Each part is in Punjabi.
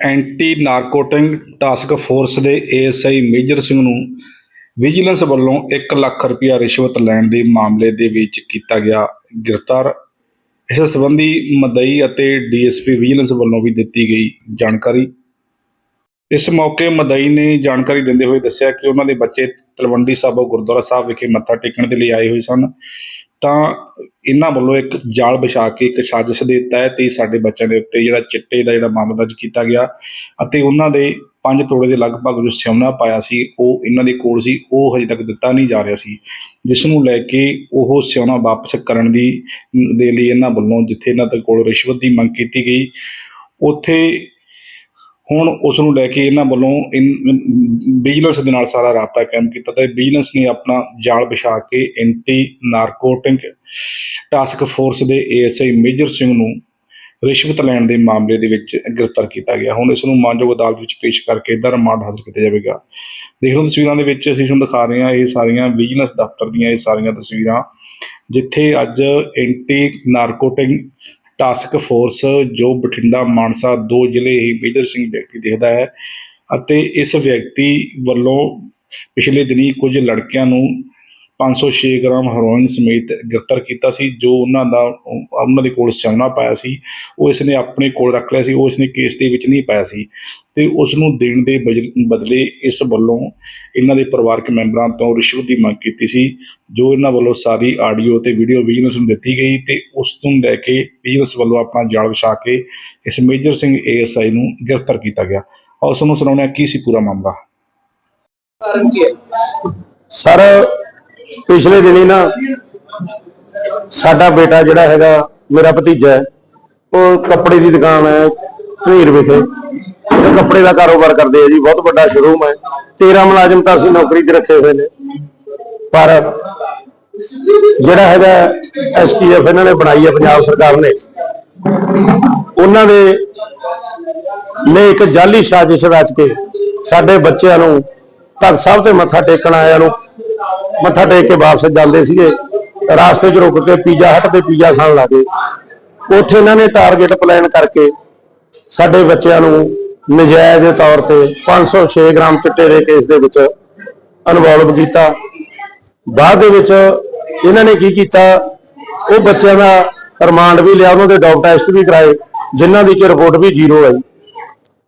ਐਂਟੀ ਨਾਰਕੋਟਿੰਗ ਟਾਸਕ ਫੋਰਸ ਦੇ ਏਐਸਆਈ ਮੇਜਰ ਸਿੰਘ ਨੂੰ ਵਿਜੀਲੈਂਸ ਵੱਲੋਂ 1 ਲੱਖ ਰੁਪਇਆ ਰਿਸ਼ਵਤ ਲੈਣ ਦੇ ਮਾਮਲੇ ਦੇ ਵਿੱਚ ਕੀਤਾ ਗਿਆ ਗ੍ਰਿਫਤਾਰ। ਇਸ ਸੰਬੰਧੀ ਮਦਈ ਅਤੇ ਡੀਐਸਪੀ ਵਿਜੀਲੈਂਸ ਵੱਲੋਂ ਵੀ ਦਿੱਤੀ ਗਈ ਜਾਣਕਾਰੀ। ਇਸ ਮੌਕੇ ਮਦਈ ਨੇ ਜਾਣਕਾਰੀ ਦਿੰਦੇ ਹੋਏ ਦੱਸਿਆ ਕਿ ਉਹਨਾਂ ਦੇ ਬੱਚੇ ਤਲਵੰਡੀ ਸਾਬੋ ਗੁਰਦੁਆਰਾ ਸਾਹਿਬ ਵਿਖੇ ਮੱਥਾ ਟੇਕਣ ਦੇ ਲਈ ਆਏ ਹੋਏ ਸਨ। ਤਾਂ ਇਹਨਾਂ ਵੱਲੋਂ ਇੱਕ ਜਾਲ ਵਿਛਾ ਕੇ ਇੱਕ ਸਾਜ਼ਿਸ਼ ਦੇ ਤਹਿਤ ਹੀ ਸਾਡੇ ਬੱਚਿਆਂ ਦੇ ਉੱਤੇ ਜਿਹੜਾ ਚਿੱਟੇ ਦਾ ਜਿਹੜਾ ਮਾਮਲਾ ਦਰਜ ਕੀਤਾ ਗਿਆ ਅਤੇ ਉਹਨਾਂ ਦੇ ਪੰਜ ਤੋੜੇ ਦੇ ਲਗਭਗ ਜੋ ਸਿਉਣਾ ਪਾਇਆ ਸੀ, ਉਹ ਇਹਨਾਂ ਦੇ ਕੋਲ ਸੀ, ਉਹ ਹਜੇ ਤੱਕ ਦਿੱਤਾ ਨਹੀਂ ਜਾ ਰਿਹਾ ਸੀ। ਜਿਸ ਨੂੰ ਲੈ ਕੇ ਉਹ ਸਿਉਣਾ ਵਾਪਸ ਕਰਨ ਦੀ, ਦੇ ਲਈ ਇਹਨਾਂ ਵੱਲੋਂ ਜਿੱਥੇ ਇਹਨਾਂ ਦੇ ਕੋਲ ਰਿਸ਼ਵਤ ਦੀ ਮੰਗ ਕੀਤੀ ਗਈ, ਉੱਥੇ ਹੁਣ ਉਸ ਨੂੰ ਲੈ ਕੇ ਇਹਨਾਂ ਵੱਲੋਂ ਵਿਜੀਲੈਂਸ ਦੇ ਨਾਲ ਸਾਰਾ ਰਾਬਤਾ ਕਾਇਮ ਕੀਤਾ ਤੇ ਵਿਜੀਲੈਂਸ ਨੇ ਆਪਣਾ ਜਾਲ ਵਿਛਾ ਕੇ ਐਂਟੀ ਨਾਰਕੋਟਿਕ ਟਾਸਕ ਫੋਰਸ ਦੇ ਏਐਸਆਈ ਮੇਜਰ ਸਿੰਘ ਨੂੰ ਰਿਸ਼ਵਤ ਲੈਣ ਦੇ ਮਾਮਲੇ ਦੇ ਵਿੱਚ ਗ੍ਰਿਫਤਾਰ ਕੀਤਾ ਗਿਆ। ਹੁਣ ਇਸ ਨੂੰ ਮਾਨਯੋਗ ਅਦਾਲਤ ਵਿੱਚ ਪੇਸ਼ ਕਰਕੇ ਇਹਦਾ ਰਿਮਾਂਡ ਹਾਸਲ ਕੀਤਾ ਜਾਵੇਗਾ। ਦੇਖ ਲਓ ਤਸਵੀਰਾਂ ਦੇ ਵਿੱਚ ਅਸੀਂ ਤੁਹਾਨੂੰ ਦਿਖਾ ਰਹੇ ਹਾਂ, ਇਹ ਸਾਰੀਆਂ ਬਿਜਨਸ ਦਫ਼ਤਰ ਦੀਆਂ ਇਹ ਸਾਰੀਆਂ ਤਸਵੀਰਾਂ ਜਿੱਥੇ ਅੱਜ ਐਂਟੀ ਨਾਰਕੋਟਿਕ ਟਾਸਕ ਫੋਰਸ ਜੋ ਬਠਿੰਡਾ, ਮਾਨਸਾ ਦੋ ਜ਼ਿਲ੍ਹੇ ਹੀ ਮੇਜਰ ਸਿੰਘ ਵਿਅਕਤੀ ਦੇਖਦਾ ਹੈ ਅਤੇ ਇਸ ਵਿਅਕਤੀ ਵੱਲੋਂ ਪਿਛਲੇ ਦਿਨੀ ਕੁਝ ਲੜਕਿਆਂ ਨੂੰ 506 ਗ੍ਰਾਮ ਹੈਰੋਇਨ ਸਮੇਤ ਗ੍ਰਿਫਤਾਰ ਕੀਤਾ ਸੀ ਜੋ ਉਹਨਾਂ ਦਾ ਉਹਨਾਂ ਦੇ ਕੋਲ ਸਿਆਣਾ ਪਾਇਆ ਸੀ। ਉਹ ਇਸਨੇ ਆਪਣੇ ਕੋਲ ਰੱਖ ਲਿਆ ਸੀ ਉਹ ਇਸਨੇ ਕੇਸ ਦੇ ਵਿੱਚ ਨਹੀਂ ਪਾਇਆ ਸੀ। ਤੇ ਉਸ ਨੂੰ ਦੇਣ ਦੇ ਬਦਲੇ ਇਸ ਵੱਲੋਂ ਇਹਨਾਂ ਦੇ ਪਰਿਵਾਰਕ ਮੈਂਬਰਾਂ ਤੋਂ ਰਿਸ਼ਵਤ ਦੀ ਮੰਗ ਕੀਤੀ ਸੀ ਜੋ ਇਹਨਾਂ ਵੱਲੋਂ ਸਾਰੀ ਆਡੀਓ ਤੇ ਵੀਡੀਓ ਵਿਜੀਲੈਂਸ ਨੂੰ ਦਿੱਤੀ ਗਈ ਤੇ ਉਸ ਤੋਂ ਲੈ ਕੇ ਵਿਜੀਲੈਂਸ ਵੱਲੋਂ ਆਪਣਾ ਜਾਲ ਵਿਛਾ ਕੇ ਇਸ ਮੇਜਰ ਸਿੰਘ ਏਐਸਆਈ ਨੂੰ ਗ੍ਰਿਫਤਾਰ ਕੀਤਾ ਗਿਆ। ਔਰ ਉਸ ਨੂੰ ਸੁਣਾਉਣਾ ਕੀ ਸੀ ਪੂਰਾ ਮਾਮਲਾ? ਕਾਰਨ ਕੀ ਹੈ? ਸਰ ਪਿਛਲੇ ਦਿਨੀ ਨਾ ਸਾਡਾ ਬੇਟਾ ਜਿਹੜਾ ਹੈਗਾ, ਮੇਰਾ ਭਤੀਜਾ ਹੈ, ਉਹ ਕੱਪੜੇ ਦੀ ਦੁਕਾਨ ਹੈ ਧੀਰ ਵਿਖੇ। ਤੇ ਕੱਪੜੇ ਦਾ ਕਾਰੋਬਾਰ ਕਰਦੇ ਆ ਜੀ, ਬਹੁਤ ਵੱਡਾ ਸ਼ੋਰੂਮ ਹੈ। 13 ਮੁਲਾਜ਼ਮ ਤਾਂ ਅਸੀਂ ਨੌਕਰੀ ਤੇ ਰੱਖੇ ਹੋਏ ਨੇ। ਪਰ ਜਿਹੜਾ ਹੈਗਾ ਐਸਟੀਐਫ ਇਹਨਾਂ ਨੇ ਬਣਾਈ ਹੈ, ਪੰਜਾਬ ਸਰਕਾਰ ਨੇ। ਉਹਨਾਂ ਦੇ ਨੇ ਇੱਕ ਜਾਲੀ ਸਾਜ਼ਿਸ਼ ਰਚ ਕੇ ਸਾਡੇ ਬੱਚਿਆਂ ਨੂੰ ਤਖਤ ਸਾਹਿਬ ਤੇ ਮੱਥਾ ਟੇਕਣ ਆਇਆਂ ਨੂੰ ਮੱਥਾ ਟੇਕ ਕੇ ਵਾਪਸ ਜਾਂਦੇ ਸੀਗੇ। ਰਾਸਤੇ 'ਚ ਰੁਕ ਕੇ ਪੀਜ਼ਾ ਹੱਟ ਤੇ ਪੀਜ਼ਾ ਖਾਣ ਲੱਗੇ। ਉੱਥੇ ਇਹਨਾਂ ਨੇ ਟਾਰਗੇਟ ਪਲਾਨ ਕਰਕੇ ਸਾਡੇ ਬੱਚਿਆਂ ਨੂੰ ਨਜਾਇਜ਼ ਤੌਰ ਤੇ 506 ਗ੍ਰਾਮ ਚਿੱਟੇ ਦੇ ਕੇਸ ਦੇ ਵਿੱਚ ਇਨਵੋਲਵ ਕੀਤਾ। ਬਾਅਦ ਦੇ ਵਿੱਚ ਇਹਨਾਂ ਨੇ ਕੀ ਕੀਤਾ? ਉਹ ਬੱਚਿਆਂ ਦਾ ਰਿਮਾਂਡ ਵੀ ਲਿਆ, ਉਹਨਾਂ ਦੇ ਡੌਗ ਟੈਸਟ ਵੀ ਕਰਾਏ, ਜਿਨ੍ਹਾਂ ਦੀ ਕਿ ਰਿਪੋਰਟ ਵੀ ਜ਼ੀਰੋ ਆਈ।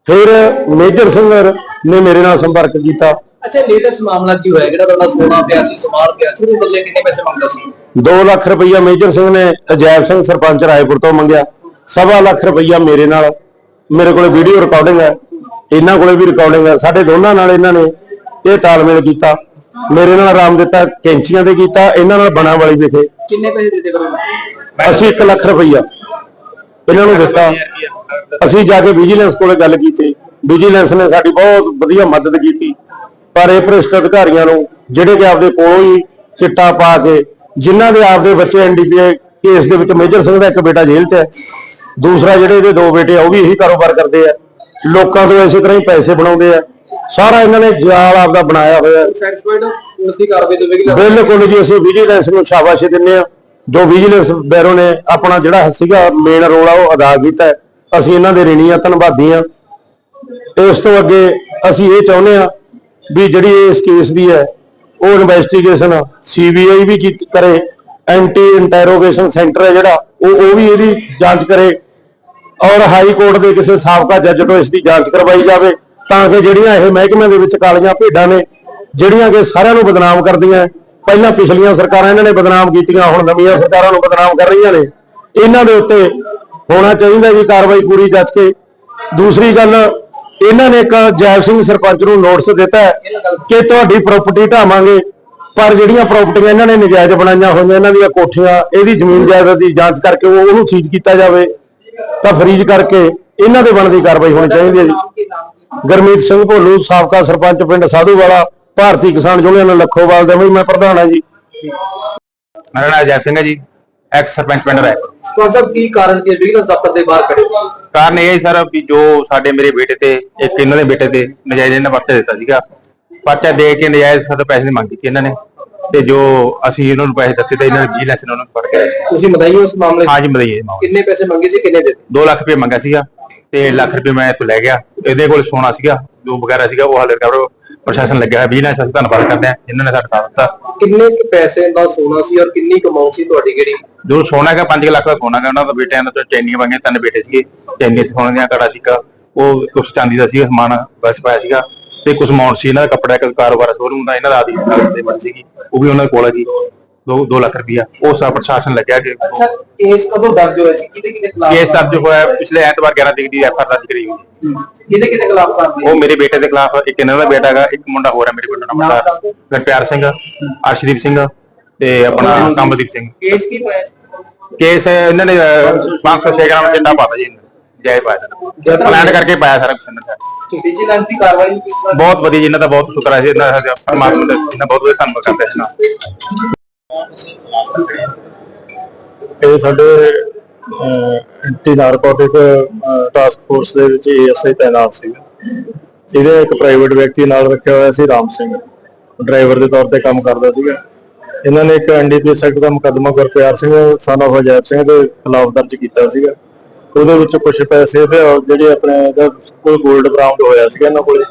ਫਿਰ ਮੇਜਰ ਸਿੰਘ ਨੇ ਮੇਰੇ ਨਾਲ ਸੰਪਰਕ ਕੀਤਾ। ਅੱਛਾ ਲੇਟੈਸਟ ਮਾਮਲਾ ਕੀ ਹੋਇਆ? ਜਿਹੜਾ ਤੁਹਾਡਾ ਸੋਨਾ ਪਿਆ ਸੀ ਸਮਾਨ ਪਿਆ ਸੀ ਉਹਦੇ ਬਦਲੇ ਕਿੰਨੇ ਪੈਸੇ ਮੰਗਦਾ ਸੀ? 2 ਲੱਖ ਰੁਪਈਆ ਮੇਜਰ ਸਿੰਘ ਨੇ ਅਜੈਬ ਸਿੰਘ ਸਰਪੰਚ ਰਾਏਪੁਰ ਤੋਂ ਮੰਗਿਆ। ਸਵਾ ਲੱਖ ਰੁਪਈਆ ਮੇਰੇ ਨਾਲ। ਮੇਰੇ ਕੋਲੇ ਵੀਡੀਓ ਰਿਕਾਰਡਿੰਗ ਹੈ। ਇਹਨਾਂ ਕੋਲੇ ਵੀ ਰਿਕਾਰਡਿੰਗ ਹੈ। ਸਾਡੇ ਦੋਨਾਂ ਨਾਲ ਇਹਨਾਂ ਨੇ ਇਹ ਤਾਲਮੇਲ ਕੀਤਾ। ਮੇਰੇ ਨਾਲ ਆਰਾਮ ਦਿੱਤਾ ਕੈਂਚੀਆਂ ਤੇ ਕੀਤਾ ਇਹਨਾਂ ਨਾਲ ਬਣਾ ਵਾਲੀ ਵਿਖੇ। ਕਿੰਨੇ ਪੈਸੇ ਦਿੱਤੇ ਫਿਰ ਅਸੀਂ 1 ਲੱਖ ਰੁਪਈਆ ਇਹਨਾਂ ਨੂੰ ਦਿੱਤਾ। ਅਸੀਂ ਜਾ ਕੇ ਵਿਜੀਲੈਂਸ ਕੋਲੇ ਗੱਲ ਕੀਤੀ। ਵਿਜੀਲੈਂਸ ਨੇ ਸਾਡੀ ਬਹੁਤ ਵਧੀਆ ਮਦਦ ਕੀਤੀ। ਪਰ ਇਹ ਭ੍ਰਿਸ਼ਟ ਅਧਿਕਾਰੀਆਂ ਨੂੰ ਜਿਹੜੇ ਕਿ ਆਪਦੇ ਕੋਲੋਂ ਹੀ ਚਿੱਟਾ ਪਾ ਕੇ ਜਿਨ੍ਹਾਂ ਦੇ ਆਪਦੇ ਬੱਚੇ ਐਨਡੀਪੀਏ ਕੇਸ ਦੇ ਵਿੱਚ ਮੇਜਰ ਸਿੰਘ ਦਾ ਇੱਕ ਬੇਟਾ ਜੇਲ੍ਹ 'ਚ ਹੈ ਦੂਸਰਾ ਜਿਹੜੇ ਇਹਦੇ ਦੋ ਬੇਟੇ ਆ ਉਹ ਵੀ ਇਹੀ ਕਾਰੋਬਾਰ ਕਰਦੇ ਆ। ਲੋਕਾਂ ਤੋਂ ਇਸੇ ਤਰ੍ਹਾਂ ਹੀ ਪੈਸੇ ਬਣਾਉਂਦੇ ਆ। ਸਾਰਾ ਇਹਨਾਂ ਨੇ ਜਾਲ ਆਪਦਾ ਬਣਾਇਆ ਹੋਇਆ ਬਿਲਕੁਲ ਜੀ ਅਸੀਂ ਵਿਜੀਲੈਂਸ ਨੂੰ ਸ਼ਾਬਾਸ਼ ਦਿੰਦੇ ਆ ਜੋ ਵਿਜੀਲੈਂਸ ਬੈਰੋ ਨੇ ਆਪਣਾ ਜਿਹੜਾ ਸੀਗਾ ਮੇਨ ਰੋਲ ਆ ਉਹ ਅਦਾ ਕੀਤਾ ਹੈ। ਅਸੀਂ ਇਹਨਾਂ ਦੇ ਰਿਣੀ ਆ ਧੰਨਵਾਦੀ ਆ ਇਸ ਤੋਂ ਅੱਗੇ ਅਸੀਂ ਇਹ ਚਾਹੁੰਦੇ ਆ ਵੀ ਜਿਹੜੀ ਇਸ ਕੇਸ ਦੀ ਹੈ, ਉਹ ਇਨਵੈਸਟੀਗੇਸ਼ਨ ਸੀਬੀਆਈ ਵੀ ਕੀਤੀ ਕਰੇ ਐਂਟੀ ਇੰਟਰੋਗੇਸ਼ਨ ਸੈਂਟਰ ਹੈ ਜਿਹੜਾ, ਉਹ ਉਹ ਵੀ ਇਹਦੀ ਜਾਂਚ ਕਰੇ। ਔਰ ਹਾਈ ਕੋਰਟ ਦੇ ਕਿਸੇ ਸਾਬਕਾ ਜੱਜ ਤੋਂ ਇਸ ਦੀ ਜਾਂਚ ਕਰਵਾਈ ਜਾਵੇ, ਤਾਂ ਕਿ ਜਿਹੜੀਆਂ ਇਹ ਮਹਿਕਮਿਆਂ ਦੇ ਵਿੱਚ ਕਾਲੀਆਂ ਭੇਡਾਂ ਨੇ, ਜਿਹੜੀਆਂ ਕਿ ਸਾਰਿਆਂ ਨੂੰ ਬਦਨਾਮ ਕਰਦੀਆਂ, ਪਹਿਲਾਂ ਪਿਛਲੀਆਂ ਸਰਕਾਰਾਂ ਇਹਨਾਂ ਨੇ ਬਦਨਾਮ ਕੀਤੀਆਂ, ਹੁਣ ਨਵੀਆਂ ਸਰਕਾਰਾਂ ਨੂੰ ਬਦਨਾਮ ਕਰ ਰਹੀਆਂ ਨੇ। ਇਹਨਾਂ ਦੇ ਉੱਤੇ ਹੋਣਾ ਚਾਹੀਦਾ ਜੀ ਕਾਰਵਾਈ ਪੂਰੀ ਜੱਜ ਕੇ। ਦੂਸਰੀ ਗੱਲ ਇਹਨਾਂ ਨੇ ਇੱਕ ਜੈਬ ਸਿੰਘ ਸਰਪੰਚ ਨੂੰ ਨੋਟਿਸ ਦਿੱਤਾ ਕਿ ਤੁਹਾਡੀ ਪ੍ਰਾਪਰਟੀ ਢਾਵਾਂਗੇ, ਪਰ ਜਿਹੜੀਆਂ ਪ੍ਰਾਪਰਟੀਆਂ ਇਹਨਾਂ ਨੇ ਨਜਾਇਜ਼ ਬਣਾਈਆਂ ਹੋਈਆਂ, ਇਹਨਾਂ ਦੀਆਂ ਕੋਠੀਆਂ, ਇਹਦੀ ਜ਼ਮੀਨ ਜਾਇਦਾਦ ਦੀ ਜਾਂਚ ਕਰਕੇ ਉਹ- ਉਹਨੂੰ ਸੀਜ਼ ਕੀਤਾ ਜਾਵੇ, ਤਾਂ ਫਰੀਜ਼ ਕਰਕੇ ਇਹਨਾਂ ਦੇ ਬਣਦੀ ਕਾਰਵਾਈ ਹੋਣੀ ਚਾਹੀਦੀ ਹੈ ਜੀ। ਨਾਮ ਗਰਮੀਤ ਸਿੰਘ ਭੋਲੂ, ਸਾਬਕਾ ਸਰਪੰਚ ਪਿੰਡ ਸਾਧੂਵਾਲਾ, ਭਾਰਤੀ ਕਿਸਾਨ ਯੂਨੀਅਨ, ਲੱਖੋਵਾਲ ਦੇ ਵੀ ਮੈਂ ਪ੍ਰਧਾਨ ਹਾਂ ਜੀ। ਮੇਰਾ ਨਾਮ ਜੈਪ ਸਿੰਘ ਹੈ ਜੀ। ਐਕਸ ਸਰਪੰਚ ਪਿੰਡ ਰਾਏ ਸਰਪੰਚ ਸਾਹਿਬ ਕੀ ਕਾਰਨ ਕੀ ਵਿਜੀਲੈਂਸ ਦਫ਼ਤਰ ਦੇ ਬਾਹਰ ਖੜੇ। ਹੋ? ਕਾਰਨ ਇਹ ਹੈ ਸਰ ਵੀ ਜੋ ਸਾਡੇ ਮੇਰੇ ਬੇਟੇ ਤੇ ਇੱਕ ਇਹਨਾਂ ਦੇ ਬੇਟੇ ਤੇ ਨਜਾਇਜ਼ ਇਹਨਾਂ ਪਰਚਾ ਦਿੱਤਾ ਸੀਗਾ। ਪਰਚਾ ਦੇ ਕੇ ਨਜਾਇਜ਼ ਸਾਡੇ ਪੈਸੇ ਦੀ ਮੰਗ ਕੀਤੀ ਇਹਨਾਂ ਨੇ ਤੇ ਜੋ ਅਸੀਂ ਇਹਨਾਂ ਨੂੰ ਪੈਸੇ ਦਿੱਤੇ ਤੇ ਇਹਨਾਂ ਨੇ ਵਿਜੀਲੈਂਸ ਨੇ ਉਹਨਾਂ ਨੂੰ ਫੜ ਕੇ ਤੁਸੀਂ ਮਦਾਈ ਹੋ ਉਸ ਮਾਮਲੇ? 'ਚ? ਹਾਂ ਜੀ ਮਦਈਏ ਮਾਮਲਾ। ਕਿੰਨੇ ਪੈਸੇ ਮੰਗੇ ਸੀ ਕਿੰਨੇ ਦਿੱਤੇ? 2 ਲੱਖ ਰੁਪਏ ਮੰਗਿਆ ਸੀਗਾ ਤੇ ਲੱਖ ਰੁਪਏ ਮੈਂ ਇੱਥੋਂ ਲੈ ਗਿਆ। ਇਹਦੇ ਕੋਲ ਸੋਨਾ ਸੀਗਾ ਜੋ ਵਗੈਰਾ ਸੀਗਾ ਉਹ ਹਾਲੇ ਰਿਕਵਰ ਪ੍ਰਸ਼ਾਸਨ ਲੱਗਿਆ ਹੋਇਆ ਵਿਜੀਲੈਂਸ ਅਸੀਂ ਧੰਨਵਾਦ ਕਰਦੇ ਹਾਂ ਜਿਨ੍ਹਾਂ ਨੇ ਸਾਡਾ ਸਾਥ ਦਿੱਤਾ। ਕਿੰਨੇ ਕੁ ਪੈਸੇ ਦਾ ਸੋਨਾ ਸੀ ਔਰ ਕਿੰਨੀ ਕਮਾਉ ਸੀ ਤੁਹਾਡੀ ਜਿਹੜੀ? ਜੋ ਸੋਨਾ ਹੈਗਾ 5 ਲੱਖ ਦਾ ਸੋਨਾ ਹੈਗਾ ਉਹਨਾਂ ਦਾ ਬੇਟਿਆਂ ਦਾ ਚੈਨੀਆਂ ਵਾਂਗੀਆਂ ਤਿੰਨ ਬੇਟੇ ਸੀਗੇ ਚੈਨੀ ਸੋਨੇ ਦੀਆਂ ਘੜਾ ਸੀਗਾ ਉਹ ਕੁਛ ਚਾਂਦੀ ਦਾ ਸੀਗਾ ਸਮਾਨ ਬਚ ਪਾਇਆ ਸੀਗਾ ਤੇ ਕੁਛ ਮਾਉਂਟ ਸੀ ਇਹਨਾਂ ਦਾ ਕੱਪੜਾ ਦਾ ਕਾਰੋਬਾਰ ਸ਼ੋਰੂਮ ਦਾ ਇਹਨਾਂ ਦਾ ਆਦੀ ਤੇ ਬਣ ਸੀਗੀ ਉਹ ਵੀ ਉਹਨਾਂ ਕੋਲ ਹੈ ਜੀ। 2 2 ਲੱਖ ਰੁਪਇਆ ਉਹ ਸਾ ਪ੍ਰਸ਼ਾਸਨ ਲੱਗਿਆ ਕਿ ਅੱਛਾ ਕੇਸ ਕਦੋਂ ਦਰਜ ਹੋਇਆ ਸੀ? ਕਿਹਦੇ ਕਿਹਦੇ ਖਿਲਾਫ ਕੇਸ ਦਰਜ ਹੋਇਆ ਪਿਛਲੇ ਐਤਵਾਰ 11 ਤਰੀਕ ਦੀ ਐਫਆਰ ਦਰਜ ਕਰੀ ਹੋਈ। ਕਿਹਦੇ ਕਿਹਦੇ ਖਿਲਾਫ ਕਰਦੇ ਉਹ ਮੇਰੇ ਬੇਟੇ ਦੇ ਖਿਲਾਫ ਇੱਕ ਇਹਨਾਂ ਦਾ ਬੇਟਾ ਹੈਗਾ ਇੱਕ ਮੁੰਡਾ ਹੋਰ ਹੈ ਮੇਰੇ ਪਿੰਡ ਦਾ ਮੁੰਡਾ ਗੁਰਪਿਆਰ ਸਿੰਘ ਅਰਸ਼ਦੀਪ ਸਿੰਘ ਤੇ ਆਪਣਾ ਕੰਬਦੀਪ ਸਿੰਘ। ਕੇਸ ਕੀ ਪਾਇਆ ਕੇਸ ਇਹਨਾਂ ਨੇ ਅਹ, 506 ਗ੍ਰਾਮ ਚਿੱਟਾ ਪਾਤਾ ਜੀ ਜੈ ਪਾਇਆ ਪਲਾਨ ਕਰਕੇ ਪਾਇਆ ਸਾਰਾ ਕੁਝ ਇਹਨਾਂ ਨੇ। ਵਿਜੀਲੈਂਸ ਦੀ ਕਾਰਵਾਈ ਬਹੁਤ ਵਧੀਆ ਜੀ ਇਹਨਾਂ ਦਾ ਬਹੁਤ ਸ਼ੁਕਰ ਹੈ ਜੀ ਇਹਨਾਂ ਦਾ ਪਰਮਾਤਮਾ ਦਾ ਇਹਨਾਂ ਬਹੁਤ ਵਧੀਆ ਧੰਨਵਾਦ ਕਰਦੇ ਹਾਂ ਦਾ। ਇਹ ਸਾਡੇ ਐਂਟੀ ਨਾਰਕੋਟਿਕ ਟਾਸਕ ਫੋਰਸ ਦੇ ਵਿੱਚ ਏਐਸਆਈ ਤਾਇਨਾਤ ਸੀ ਇਹਦੇ ਇੱਕ ਪ੍ਰਾਈਵੇਟ ਵਿਅਕਤੀ ਨਾਲ ਰੱਖਿਆ ਹੋਇਆ ਸੀ, ਰਾਮ ਸਿੰਘ। ਡਰਾਈਵਰ ਦੇ ਤੌਰ ਤੇ ਕੰਮ ਕਰਦਾ ਸੀਗਾ। ਇਹਨਾਂ ਨੇ ਇੱਕ ਐਨਡੀਪੀਐਸ ਐਕਟ ਦਾ ਮੁਕੱਦਮਾ ਗੁਰਪਿਆਰ ਸਿੰਘ ਸਨ ਆਫ ਅਜੈਬ ਸਿੰਘ ਦੇ ਖਿਲਾਫ ਦਰਜ ਕੀਤਾ ਸੀਗਾ। ਉਹਦੇ ਵਿੱਚ ਕੁਝ ਪੈਸੇ ਤੇ ਜਿਹੜੇ ਆਪਣੇ ਇਹਦਾ ਕੋਈ 골ਡ ਬਰਾਮਦ ਹੋਇਆ ਸੀਗਾ ਇਹਨਾਂ ਕੋਲੇ।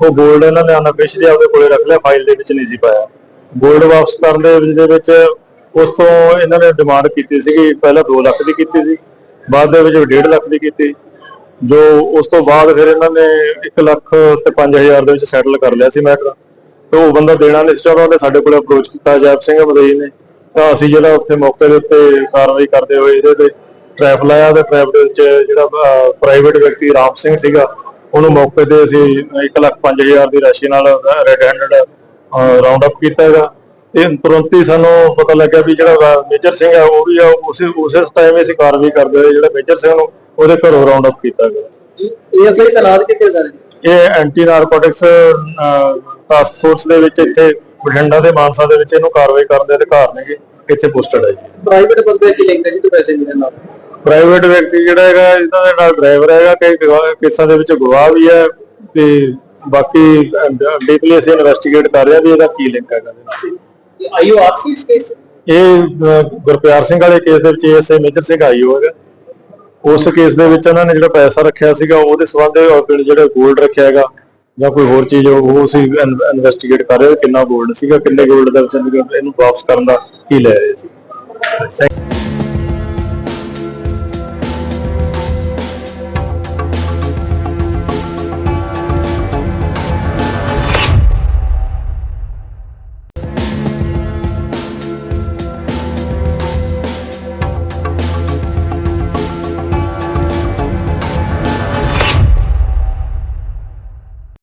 ਉਹ 골ਡ ਇਹਨਾਂ ਨੇ ਅਨਅਫੀਸ਼ੀਅਲੀ ਆਪਦੇ ਕੋਲੇ ਰੱਖ ਲਿਆ ਫਾਈਲ ਦੇ ਵਿੱਚ ਨਹੀਂ ਸੀ ਪਾਇਆ। ਗੋਲਡ ਵਾਪਸ ਕਰਨ ਦੇ ਵਿੱਚ ਵਿੱਚ ਉਸ ਤੋਂ ਇਹਨਾਂ ਨੇ ਡਿਮਾਂਡ ਕੀਤੀ ਸੀਗੀ, ਪਹਿਲਾਂ 2 ਲੱਖ ਦੀ ਕੀਤੀ ਸੀ, ਬਾਅਦ ਦੇ ਵਿੱਚ 1.5 ਲੱਖ ਦੀ ਕੀਤੀ। ਜੋ ਉਸ ਤੋਂ ਬਾਅਦ ਫਿਰ ਇਹਨਾਂ ਨੇ 1 ਲੱਖ ਤੇ 5000 ਦੇ ਵਿੱਚ ਸੈਟਲ ਕਰ ਲਿਆ ਸੀ ਮੈਟਰ ਤੇ ਉਹ ਬੰਦਾ ਦੇਣਾ ਨਹੀਂ ਸੀ ਚਾਹੁੰਦਾ, ਉਹਨੇ ਸਾਡੇ ਕੋਲ ਅਪਰੋਚ ਕੀਤਾ ਜੈਪ ਸਿੰਘ ਮਦਈ ਨੇ। ਤਾਂ ਅਸੀਂ ਜਿਹੜਾ ਉੱਥੇ ਮੌਕੇ ਦੇ ਉੱਤੇ ਕਾਰਵਾਈ ਕਰਦੇ ਹੋਏ ਇਹਦੇ ਤੇ ਟ੍ਰੈਪ ਲਾਇਆ ਤੇ ਟ੍ਰੈਪ ਦੇ ਵਿੱਚ ਜਿਹੜਾ ਪ੍ਰਾਈਵੇਟ ਵਿਅਕਤੀ ਰਾਮ ਸਿੰਘ ਸੀਗਾ, ਉਹਨੂੰ ਮੌਕੇ ਤੇ ਅਸੀਂ 1 ਲੱਖ 5000 ਦੀ ਰਾਸ਼ੀ ਨਾਲ ਰੈਡ ਹੈਂਡਡ ਰਾਉਂਡ ਅਪ ਕੀਤਾ ਹੈਗਾ ਇਹ ਤੁਰੰਤ ਹੀ ਸਾਨੂੰ ਪਤਾ ਲੱਗਿਆ ਵੀ ਜਿਹੜਾ ਮੇਜਰ ਸਿੰਘ ਹੈ ਉਹ ਵੀ ਆ ਉਸੇ ਉਸੇ ਟਾਈਮ ਅਸੀਂ ਕਾਰਵਾਈ ਕਰਦੇ ਹੋਏ ਜਿਹੜਾ ਮੇਜਰ ਸਿੰਘ ਨੂੰ ਉਹਦੇ ਘਰੋਂ ਰਾਉਂਡ ਅਪ ਕੀਤਾ ਗਿਆ। ਏਐਸਆਈ ਤਾਇਨਾਤ ਕਿੱਥੇ ਸਰ? ਇਹ ਐਂਟੀ ਨਾਰਕੋਟਿਕਸ ਟਾਸਕ ਫੋਰਸ ਦੇ ਵਿੱਚ ਇੱਥੇ ਬਠਿੰਡਾ ਦੇ ਮਾਨਸਾ ਦੇ ਵਿੱਚ ਇਹਨੂੰ ਕਾਰਵਾਈ ਕਰਨ ਦੇ ਅਧਿਕਾਰ ਨੇਗੇ। ਇੱਥੇ ਪੋਸਟਡ ਹੈ ਜੀ। ਪ੍ਰਾਈਵੇਟ ਬੰਦੇ ਕੀ ਹੈ ਜੀ ਪੈਸੇ ਮਿਲਣ ਨਾਲ ਪ੍ਰਾਈਵੇਟ ਵਿਅਕਤੀ ਜਿਹੜਾ ਹੈਗਾ ਇਹਨਾਂ ਦੇ ਨਾਲ ਡਰਾਈਵਰ ਹੈਗਾ ਕਈ ਕੇਸਾਂ ਦੇ ਵਿੱਚ ਗਵਾਹ ਵੀ ਹੈ ਤੇ ਬਾਕੀ ਡੀਪਲੀ ਅਸੀਂ ਇਨਵੈਸਟੀਗੇਟ ਕਰ ਰਹੇ ਆ ਵੀ ਇਹਦਾ ਕੀ ਲਿੰਕ ਹੈਗਾ ਆਈਓ ਇਹ ਗੁਰਪਿਆਰ ਸਿੰਘ ਵਾਲੇ ਕੇਸ ਦੇ ਵਿੱਚ ਐਸਏ ਮੇਜਰ ਸਿੰਘ ਆਈਓ ਹੈਗਾ। ਉਸ ਕੇਸ ਦੇ ਵਿੱਚ ਉਹਨਾਂ ਨੇ ਜਿਹੜਾ ਪੈਸਾ ਰੱਖਿਆ ਸੀਗਾ ਉਹਦੇ ਸੰਬੰਧ ਜਿਹੜਾ 골ਡ ਰੱਖਿਆ ਹੈਗਾ ਜਾਂ ਕੋਈ ਹੋਰ ਚੀਜ਼ ਉਹ ਅਸੀਂ ਇਨਵੈਸਟੀਗੇਟ ਕਰ ਰਹੇ ਕਿੰਨਾ ਗੋਲਡ ਸੀਗਾ ਕਿੰਨੇ 골ਡ ਦਾ ਵਿੱਚ ਇਹਨੂੰ ਵਾਪਸ ਕਰਨ ਦਾ ਕੀ ਲੈ ਰਹੇ ਸੀ।